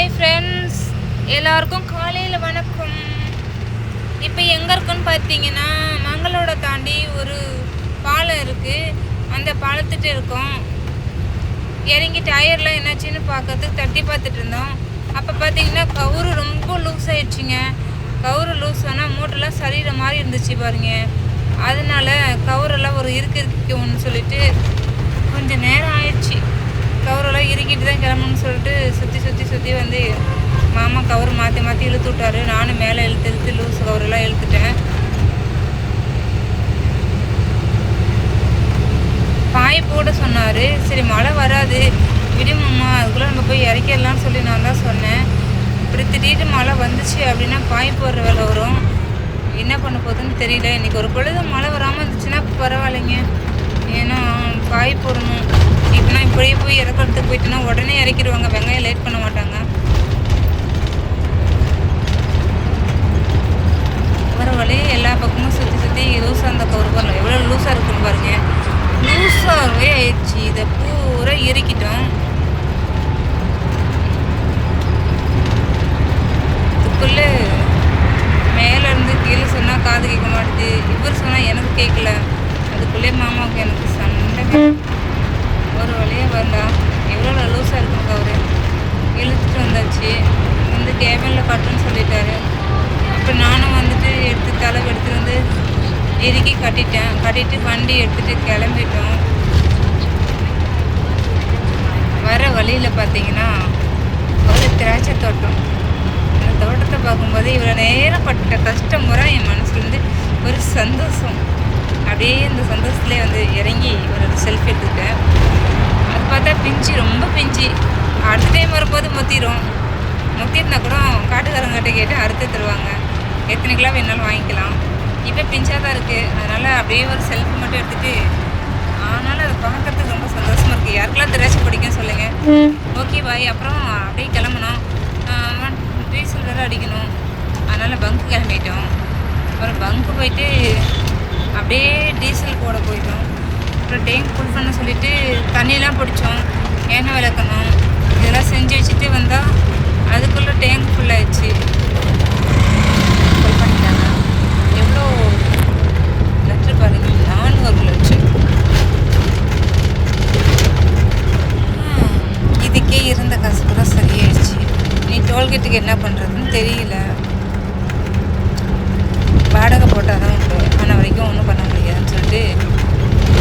Hi friends எல்லாருக்கும் காலையில் வணக்கம் இப்போ எங்கே இருக்குன்னு பார்த்தீங்கன்னா மங்களோட தாண்டி ஒரு பாலம் இருக்குது அந்த பாலத்துட்டு இருக்கோம் இறங்கி டயர்லாம் என்னாச்சுன்னு பார்க்கறதுக்கு தட்டி பார்த்துட்டு இருந்தோம் அப்போ பார்த்தீங்கன்னா கவுரு ரொம்ப லூஸ் ஆயிடுச்சுங்க கவுரு லூஸ் ஆனால் மூட்டெல்லாம் சரிகிற மாதிரி இருந்துச்சு பாருங்க அதனால கவுரெல்லாம் ஒரு இருக்கு இருக்குன்னு சொல்லிட்டு கொஞ்சம் நேரம் ஆயிடுச்சு கவரெல்லாம் இறுக்கிட்டு தான் கிளம்பணும்னு சொல்லிட்டு சுற்றி சுற்றி சுற்றி வந்து மாமா கவர் மாற்றி மாற்றி இழுத்து விட்டாரு. நானும் மேலே இழுத்து இழுத்து லூஸ் கவரெல்லாம் இழுத்துட்டேன். பாய் போட சொன்னார். சரி மழை வராது. விடுமாம்மா அதுக்குள்ளே நம்ம போய் இறக்கிடலாம்னு சொல்லி நான் தான் சொன்னேன். இப்படி திடீர்னு மழை வந்துச்சு அப்படின்னா பாய் போடுற வேலை வரும். என்ன பண்ண போகுதுன்னு தெரியல. இன்னைக்கு ஒரு பொழுது மழை வராமல் இருந்துச்சுன்னா பரவாயில்லைங்க. ஏன்னா பாய் போடணும். இப்போனா இப்படியே போய் இறக்கிறதுக்கு போயிட்டோன்னா உடனே இறக்கிடுவாங்க. வெங்காயம் லேட் பண்ண மாட்டாங்க. வர வழியே எல்லா பக்கமும் சுற்றி சுற்றி லூஸாக அந்த கவர் பண்ணலாம் எவ்வளோ லூஸாக இருக்குன்னு பாருங்க. லூஸாகவே ஆயிடுச்சு. இதை பூரா இறுக்கிட்டோம். இதுக்குள்ளே மேலேருந்து கீழே சொன்னால் காது கேட்க மாட்டுது. இவர் சொன்னால் எனக்கு கேட்கல. அதுக்குள்ளே மாமாவுக்கு எனக்கு சண்டை ஒரு வழியாக வரலாம் எவ்வளோ லூஸாக இருக்கும் அவர். இழுத்துட்டு வந்தாச்சு. வந்து கேபினில் கட்டுன்னு சொல்லிட்டாரு. அப்போ நானும் வந்துட்டு எடுத்து தலை எடுத்துகிட்டு வந்து இறுக்கி கட்டிட்டேன். கட்டிட்டு வண்டி எடுத்துகிட்டு கிளம்பிட்டோம். வர வழியில் பார்த்தீங்கன்னா ஒரு திராட்சை தோட்டம். அந்த தோட்டத்தை பார்க்கும்போது இவ்வளோ நேரம் பட்ட கஷ்டம் முறை என் மனசுலேருந்து ஒரு சந்தோஷம். அப்படியே இந்த சந்தோஷத்துலேயே வந்து எத்தனை கிலோ வேணாலும் வாங்கிக்கலாம். இப்போ பிஞ்சாக தான் இருக்குது அதனால் அப்படியே ஒரு செல்ஃபி மட்டும் எடுத்துகிட்டு ஆனாலும் அதை பார்க்கறதுக்கு ரொம்ப சந்தோஷமாக இருக்குது யாருக்கெல்லாம் திராட்சை பிடிக்கும் சொல்லுங்கள் ஓகே பாய் அப்புறம் அப்படியே கிளம்பணும். டீசல் வேறு அடிக்கணும். அதனால் பங்கு கிளம்பிட்டோம். அப்புறம் பங்கு போயிட்டு அப்படியே டீசல் போட போயிட்டோம். அப்புறம் டேங்க் ஃபுல் பண்ண சொல்லிட்டு தண்ணியெல்லாம் பிடிச்சோம். எண்ணெய் விளக்கணும். இதெல்லாம் செஞ்சு வச்சுட்டு வந்தால் அதுக்குள்ளே டேங்க் ஃபுல் டோல்கேட்டுக்கு என்ன பண்ணுறதுன்னு தெரியல. வாடகை போட்டால் தான் உண்டு. ஆனால் வரைக்கும் ஒன்றும் பண்ண முடியாதுன்னு சொல்லிட்டு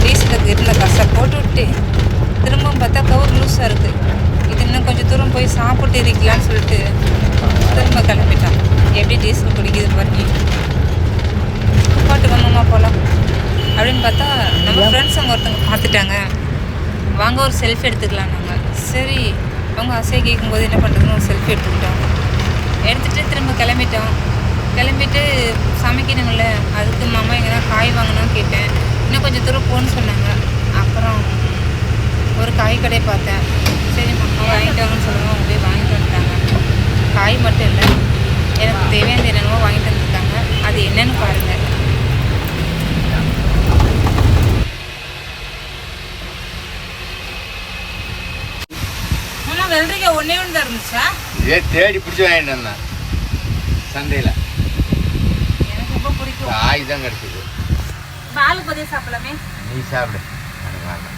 டீசலுக்கு இருந்த காசை போட்டு விட்டு திரும்பவும் பார்த்தா கவர் லூஸாக இருக்குது இது இன்னும் கொஞ்சம் தூரம் போய் சாப்பிட்டு இருக்கலாம்னு சொல்லிட்டு திரும்ப கிளம்பிட்டான். எப்படி டீசல் குடிக்குது பாருங்க. பாட்டு வந்தோமா போகலாம் அப்படின்னு பார்த்தா நம்ம ஃப்ரெண்ட்ஸ் அங்கே ஒருத்தவங்க பார்த்துட்டாங்க. வாங்க ஒரு செல்ஃபி எடுத்துக்கலாம் நாங்கள் சரி அவங்க ஆசையை கேட்கும்போது என்ன பண்ணுறதுன்னு ஒரு செல்ஃபி எடுத்துக்கிட்டோம் எடுத்துகிட்டு திரும்ப கிளம்பிட்டோம். கிளம்பிட்டு சமைக்கணுங்கள அதுக்கு மாமா எங்கன்னா காய் வாங்கணும்னு கேட்டேன். இன்னும் கொஞ்சம் தூரம் போகணுன்னு சொன்னாங்க. அப்புறம் ஒரு காய் கடையை பார்த்தேன். சரி மாமா வாங்கிட்டு வாங்கன்னு சொல்லுவோம் அவங்க போய் வாங்கிட்டு வந்துட்டாங்க. காய் மட்டும் இல்லை. எனக்கு தேவையான என்னென்னவோ வாங்கிட்டு வந்துருக்காங்க. அது என்னன்னு பாருங்கள் மாமா வெள்ளரிக்காய் ஒன்றே ஒன்று தான் இருந்துச்சா? இதே தேடி பிடிச்சி வாங்கிட்டு வந்தேன். சந்தையில் எனக்கு ரொம்ப பிடிக்கும். காய் தான் கிடச்சிது. பால் பதிய சாப்பிடலாமே. நீ சாப்பிடு. எனக்கு வேண்டாம்.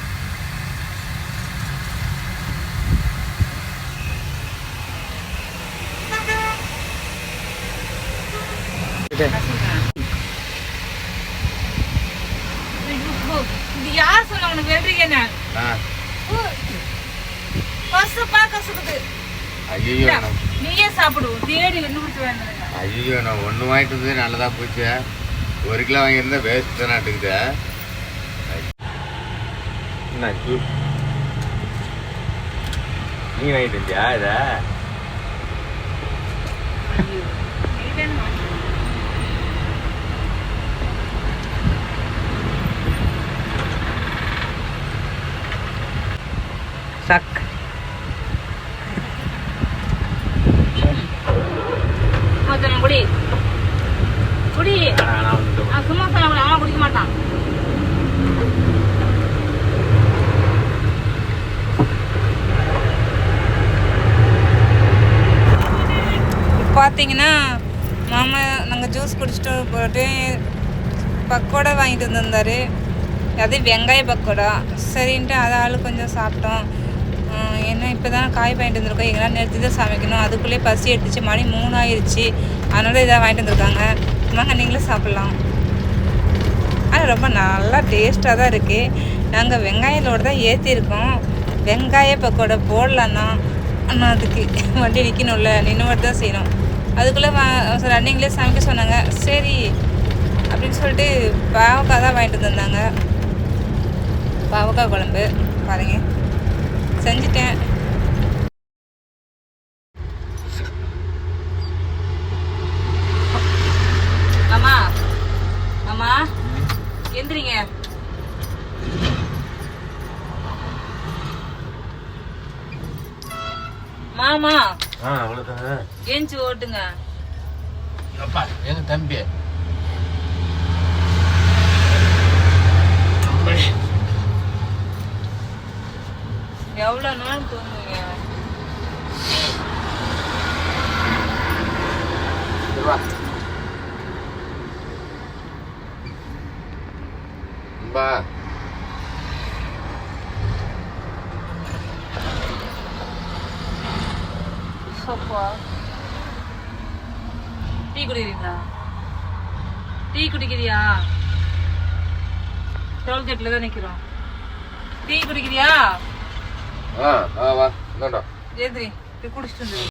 இது யார் சொன்ன உனக்கு? என்ன? ஆ பசுப்பா கசுக்குது ஐயோ நான் நீயே சாப்பிடு. தேடி கண்டுபிடிச்சு வேண்டாம் ஐயோ நான் ஒன்று வாங்கிட்டு வந்தது நல்லதாக போச்சு. ஒரு கிலோ வாங்கியிருந்தா வேஸ்ட் தான் நாட்டுக்குது என்ன ஜூஸ் நீ வாங்கிட்டு வந்தியா இதை? சக். மொத்தம் குடி. குடி. சும்மா சொன்ன அவன் குடிக்க மாட்டான். பார்த்தீங்கன்னா மாமா நாங்கள் ஜூஸ் குடிச்சிட்டு போட்டு பக்கோடா வாங்கிட்டு வந்திருந்தாரு. அது வெங்காய பக்கோடா. சரின்ட்டு அதை ஆளு கொஞ்சம் சாப்பிட்டோம். ஏன்னா இப்போ தான் காய் வாங்கிட்டு வந்திருக்கோம். எங்களால் நிறுத்தி தான் சமைக்கணும். அதுக்குள்ளேயே பசி எடுத்துச்சு. மணி மூணு ஆயிடுச்சு இதாக வாங்கிட்டு வந்திருக்காங்க. வாங்க நீங்களும் சாப்பிட்லாம். ஆனால் ரொம்ப நல்லா டேஸ்ட்டாக தான் இருக்குது நாங்கள் வெங்காயத்தோடு தான் ஏற்றிருக்கோம் வெங்காய பக்கோடா போடலாம் தான் ஆனால் அதுக்கு வண்டி நிற்கணும்ல நின்று தான் செய்யணும். அதுக்குள்ளே வா ரன்னிங்லேயே சமைக்க சொன்னாங்க. சரி அப்படின்னு சொல்லிட்டு பாவக்காய் தான் வாங்கிட்டு வந்தாங்க பாவக்காய் குழம்பு பாருங்கள் செஞ்சுட்டேன். அம்மா அம்மா எந்திரிங்க. மாமா ஏஞ்சி ஓட்டுங்க. எங்க தம்பி? எவ்வளோ நாள் தூங்குவீங்க வா. அம்பா. அப்பா டீ குடிக்கிறீங்களா? டீ குடிக்கிறியா? டோல்கேட்டில் தான் நிற்கிறோம் டீ குடிக்கிறியா? ആ ആ വാ ഇന്നുണ്ടോ ജയദ്രി കുടിച്ചിട്ടുണ്ട്.